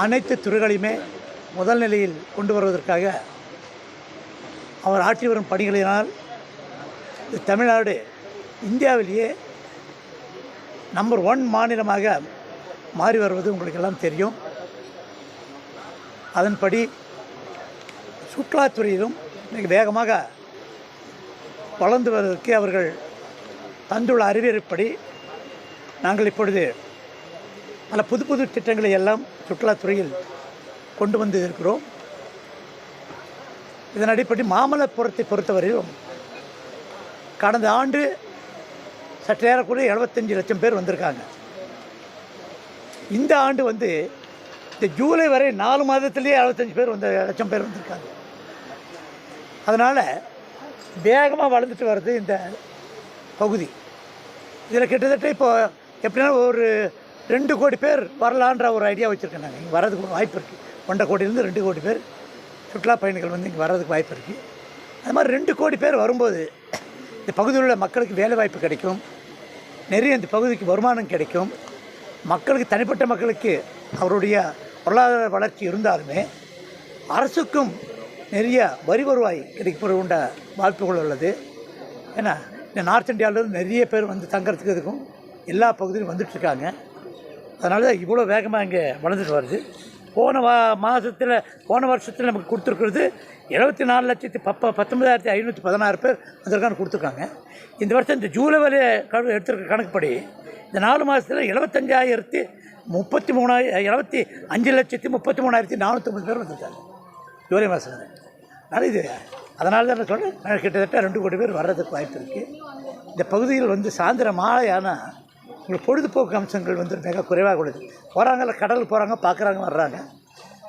அனைத்து துறைகளையுமே முதல் நிலையில் கொண்டு வருவதற்காக அவர் ஆற்றி வரும் பணிகளினால் தமிழ்நாடு இந்தியாவிலேயே நம்பர் ஒன் மாநிலமாக மாறி வருவது உங்களுக்கு எல்லாம் தெரியும். அதன்படி சுற்றுலாத்துறையிலும் மிக வேகமாக வளர்ந்து வருவதற்கு அவர்கள் தந்துள்ள அறிவியற்படி நாங்கள் இப்பொழுது பல புது புது திட்டங்களை எல்லாம் சுற்றுலாத்துறையில் கொண்டு வந்து இருக்கிறோம். இதன் அடிப்படை மாமல்லபுரத்தை பொறுத்தவரையிலும் கடந்த ஆண்டு சற்று ஏறக்குறைய எழுபத்தஞ்சு லட்சம் பேர் வந்திருக்காங்க. இந்த ஆண்டு வந்து இந்த ஜூலை வரை நாலு மாதத்துலேயே எழுபத்தஞ்சு பேர் வந்த லட்சம் பேர் வந்திருக்காங்க. அதனால் வேகமாக வளர்ந்துட்டு வருது இந்த பகுதி. இதில் கிட்டத்தட்ட இப்போ எப்படின்னா ஒரு ரெண்டு கோடி பேர் வரலான்ற ஒரு ஐடியா வச்சுருக்கேன் நாங்கள் இங்கே வர்றதுக்கு வாய்ப்பு இருக்குது ஒன்றரை கோடியிலேருந்து ரெண்டு கோடி பேர் சுற்றுலா பயணிகள் வந்து இங்கே வர்றதுக்கு வாய்ப்பு இருக்குது அது மாதிரி ரெண்டு கோடி பேர் வரும்போது இந்த பகுதியில் உள்ள மக்களுக்கு வேலை வாய்ப்பு கிடைக்கும். நிறைய இந்த பகுதிக்கு வருமானம் கிடைக்கும். மக்களுக்கு தனிப்பட்ட மக்களுக்கு அவருடைய பொருளாதார வளர்ச்சி இருந்தாலுமே அரசுக்கும் நிறைய வரி வருவாய் கிடைக்கப்பட உண்ட வாய்ப்புகள் உள்ளது. ஏன்னா இந்த நார்த் இந்தியாவிலேருந்து நிறைய பேர் வந்து தங்கிறதுக்கு இதுக்கும் எல்லா பகுதியிலும் வந்துட்டுருக்காங்க அதனால தான் இவ்வளோ வேகமாக இங்கே வளர்ந்துட்டு வருது. போன வா மாதத்தில் போன வருஷத்தில் நமக்கு கொடுத்துருக்குறது எழுபத்தி நாலு லட்சத்தி பப்ப பத்தொன்பதாயிரத்தி ஐநூற்றி பதினாறு பேர் அதற்கான கொடுத்துருக்காங்க. இந்த வருஷம் இந்த ஜூலை வரை கணக்கு எடுத்திருக்க கணக்குப்படி இந்த நாலு மாதத்தில் எழுபத்தஞ்சாயிரத்தி முப்பத்தி மூணாயிரம் எழுபத்தி அஞ்சு லட்சத்தி முப்பத்தி மூணாயிரத்தி நானூற்றம்பது பேர் வந்திருக்காங்க. ஜூலை மாதம் அதனால் இது அதனால தான் நான் சொல்கிறேன் கிட்டத்தட்ட ரெண்டு கோடி பேர் வர்றதுக்கு வாய்ப்பு இருக்குது இந்த பகுதியில் வந்து சாயந்தரம் மாலை ஆனால் இங்கே பொழுதுபோக்கு அம்சங்கள் வந்து மிக குறைவாக உள்ளது. போகிறாங்கல்ல கடலுக்கு போகிறாங்க பார்க்குறாங்க வர்றாங்க.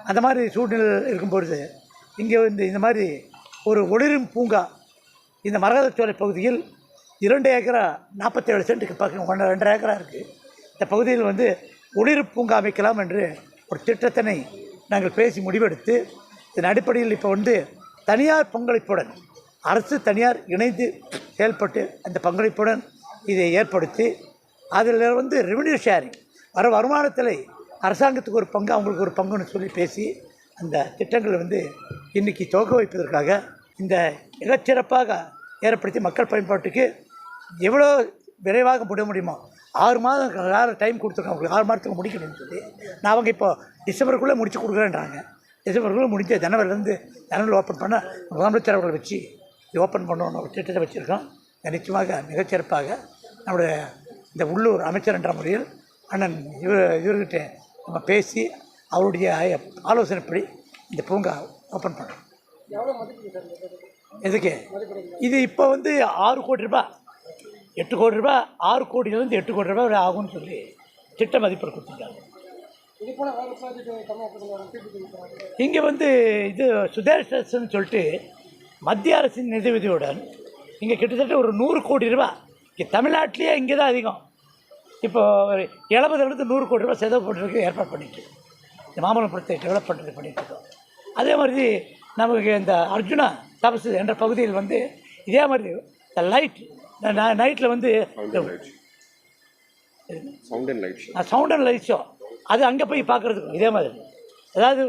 அந்த மாதிரி சூழ்நிலை இருக்கும்பொழுது இங்கே வந்து இந்த மாதிரி ஒரு ஒளிரும் பூங்கா இந்த மரகதச்சோலை பகுதியில் இரண்டு ஏக்கரா நாற்பத்தேழு சென்ட்டுக்கு பக்கம் ஒன்று ரெண்டரை ஏக்கரா இருக்குது இந்த பகுதியில் வந்து ஒளிரும் பூங்கா அமைக்கலாம் என்று ஒரு திட்டத்தினை நாங்கள் பேசி முடிவெடுத்து இதன் அடிப்படையில் இப்போ வந்து தனியார் பங்களிப்புடன் அரசு தனியார் இணைந்து செயல்பட்டு அந்த பங்களிப்புடன் இதை ஏற்படுத்தி அதில் வந்து ரெவென்யூ ஷேரிங் வர வருமானத்தில் அரசாங்கத்துக்கு ஒரு பங்கு அவங்களுக்கு ஒரு பங்குன்னு சொல்லி பேசி அந்த திட்டங்களை வந்து இன்றைக்கி துவக்க வைப்பதற்காக இந்த மிகச்சிறப்பாக ஏற்படுத்தி மக்கள் பயன்பாட்டுக்கு எவ்வளோ விரைவாக முடிய முடியுமோ ஆறு மாதம் வேறு டைம் கொடுத்துருக்கோம் அவங்களுக்கு ஆறு மாதத்துக்கு முடிக்கணும்னு சொல்லி. நான் அவங்க இப்போ டிசம்பருக்குள்ளே முடிச்சு கொடுக்குறேன்றாங்க. டிசம்பருக்குள்ளே முடிஞ்ச ஜனவரிலேருந்து ஜனவரி ஓப்பன் பண்ண முதலமைச்சர் அவர்களை வச்சு ஓப்பன் பண்ணணும்னு ஒரு திட்டத்தை வச்சுருக்கோம். நிச்சயமாக மிகச்சிறப்பாக நம்முடைய இந்த உள்ளூர் அமைச்சர் என்ற முறையில் அண்ணன் இவர் இவர்கிட்ட நம்ம பேசி அவருடைய ஆலோசனைப்படி இந்த பூங்கா ஓப்பன் பண்ணுறோம் எதுக்கு? இது இப்போ வந்து ஆறு கோடி ரூபாய். எட்டு கோடி ரூபாய் ஆறு கோடியிலேருந்து எட்டு கோடி ரூபாய் ஆகும்னு சொல்லி திட்ட மதிப்பில் கொடுத்துருக்காங்க. இங்கே வந்து இது சுதேஷன் சொல்லிட்டு மத்திய அரசின் நிதியுதவியுடன் இங்கே கிட்டத்தட்ட ஒரு நூறு கோடி ரூபாய் இங்கே தமிழ்நாட்டிலேயே இங்கே தான் அதிகம். இப்போ ஒரு எழுபதுலேருந்து நூறு கோடி ரூபாய் செலவு பண்ணுறதுக்கு ஏற்பாடு பண்ணிட்டு இந்த மாமல்லபுரத்தை டெவலப் பண்ணுறது பண்ணிட்டு இருக்கோம். அதே மாதிரி நமக்கு இந்த அர்ஜுனா தபசு என்ற பகுதியில் வந்து இதே மாதிரி இந்த லைட் நைட்டில் வந்து sound and light show sound and light show அது அங்கே போய் பார்க்குறதுக்கு இதே மாதிரி. அதாவது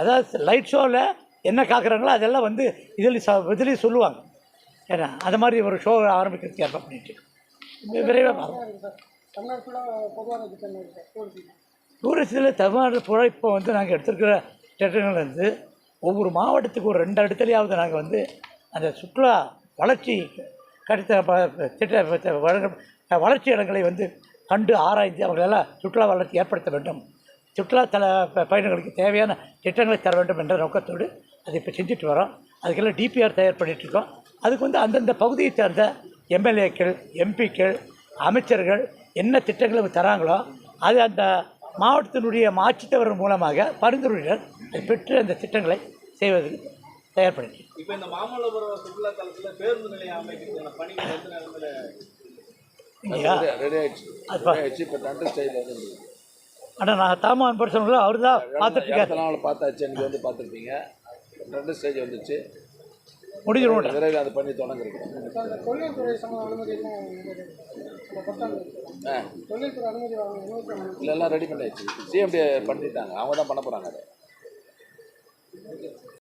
அதாவது லைட் ஷோவில் என்ன காக்குறாங்களோ அதெல்லாம் வந்து இதில் இதுலேயும் சொல்லுவாங்க. ஏன்னா அது மாதிரி ஒரு ஷோ ஆரம்பிக்கிறதுக்கு ஏற்பாடு பண்ணிட்டு விரைவாக பார்ப்போம். டூரிஸ்டில் தமிழ்நாடு புற இப்போ வந்து நாங்கள் எடுத்திருக்கிற திட்டங்கள்லேருந்து ஒவ்வொரு மாவட்டத்துக்கு ஒரு ரெண்டு இடத்துலையாவது நாங்கள் வந்து அந்த சுற்றுலா வளர்ச்சி கடித்த திட்ட வழங்க வளர்ச்சி இடங்களை வந்து கண்டு ஆராய்ந்து அவர்களெல்லாம் சுற்றுலா வளர்ச்சி ஏற்படுத்த வேண்டும். சுற்றுலா தல ப- பயணிகளுக்கு தேவையான திட்டங்களை தர வேண்டும் என்ற நோக்கத்தோடு அதை இப்போ செஞ்சுட்டு வரோம். அதுக்கெல்லாம் டிபிஆர் தயார் பண்ணிகிட்ருக்கோம் இருக்கோம். அதுக்கு வந்து அந்தந்த பகுதியை சார்ந்த எம்எல்ஏக்கள் எம்பிக்கள் அமைச்சர்கள் என்ன திட்டங்களை தராங்களோ அது அந்த மாவட்டத்தினுடைய ஆட்சித்தவர் மூலமாக பரிந்துரைகள் அதை பெற்று அந்த திட்டங்களை செய்வதற்கு தயார் பண்ணிட்டு இப்போ இந்த மாமல்லபுரம் சுற்றுலா தலத்துல பேருந்து நிலையம் அமைக்கிறதுக்கான பணிகள் எந்த நேரத்தில்? ஆனால் நான் தாமான் பர்சனங்களும் அவர் தான் பார்த்துட்டு இருக்காரு. இடத்துல நாள் பார்த்தாச்சு? எனக்கு வந்து பார்த்துருப்பீங்க. ரெண்டு ஸ்டேஜ் வந்துச்சு. முடிஞ்சிடும் விரைவில் அது பண்ணி தொடங்கிருக்கோம் இல்லை எல்லாம் ரெடி பண்ணியாச்சு. சிஎம்டி பண்ணிட்டாங்க. அவங்க தான் பண்ண போகிறாங்க அதை.